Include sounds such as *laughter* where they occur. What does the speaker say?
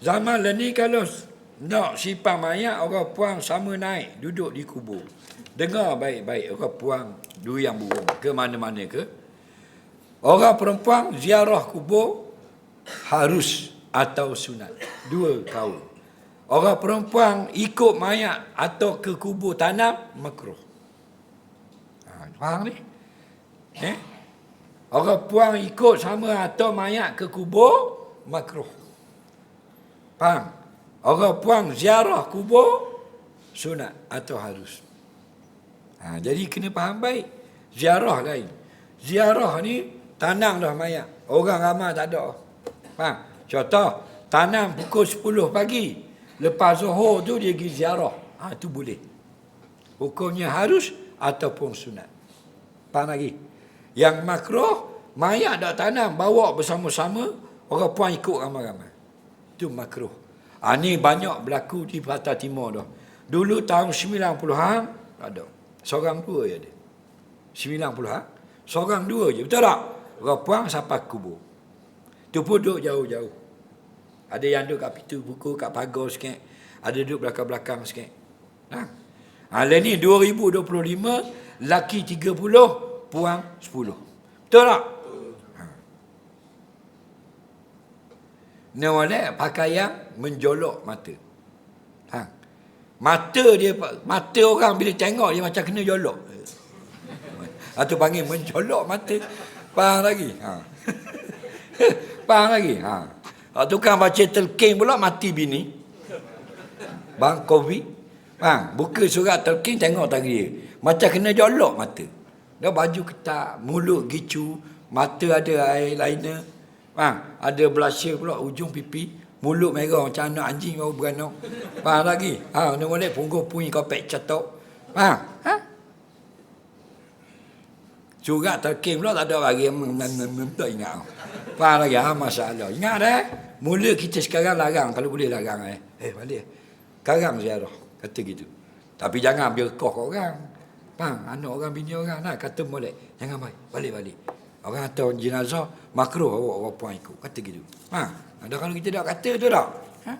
Zaman lah ni kalau nak sipang mayat orang puang sama naik duduk di kubur. Dengar baik-baik orang puang duri yang burung ke mana-mana ke. Orang perempuan ziarah kubur harus atau sunat. Dua kaul. Orang perempuan ikut mayat atau ke kubur tanam makruh. Ha, faham ni? Eh? Orang puang ikut sama atau mayat ke kubur makruh. Faham? Orang puang ziarah kubur sunat atau harus. Ha, jadi kena faham baik. Ziarah lain. Ziarah ni tanam dah mayat. Orang ramai tak ada. Faham? Contoh, tanam pukul 10 pagi. Lepas zuhur tu dia pergi ziarah. Ha, tu boleh. Hukumnya harus ataupun sunat. Faham lagi? Yang makruh, mayat dah tanam, bawa bersama-sama, orang puan ikut ramai-ramai. Itu makruh. Ha, ni banyak berlaku di Pantai Timur dah. Dulu tahun 90-an, ada. Seorang dua je ada. 90-an, seorang dua je. Betul tak? Orang puan sampai kubur. Tu pun duduk jauh-jauh. Ada yang duduk kat pintu buku, kat pagar sikit. Ada duduk belakang-belakang sikit. Ha? Ha, ni 2025, laki 30, puang 10. Betul tak? Ha. Oleh pakaian menjolok mata. Ha. Mata dia, mata orang bila tengok dia macam kena jolok. Atau panggil menjolok mata. Faham lagi? Ha. *laughs* Faham lagi? Ha. Ha, tukang baca telkin pula mati bini. Bang Covid. Ha, buka surat telkin tengok tadi dia. Macam kena jolok mata. Dia baju ketat, mulut gicu, mata ada eyeliner. Ha, ada blusher pula ujung pipi, mulut merah macam anak anjing baru beranak. Faham lagi? Ha, ni boleh punggung punyi kopek catok. Ha? Ha? Surat telkin pula tak ada yang tak ingat. Faham lagi? Ha, masalah. Ingat eh? Mula kita sekarang larang kalau boleh larang eh. Eh, balik. Sekarang ziarah. Kata gitu. Tapi jangan biar kat orang. Faham? Anak orang, bini orang nak kata boleh. Jangan balik. Balik-balik. Orang atau jenazah, makruh awak orang puan ikut. Kata gitu. Ha? Ada kalau kita tak kata tu tak? Ha?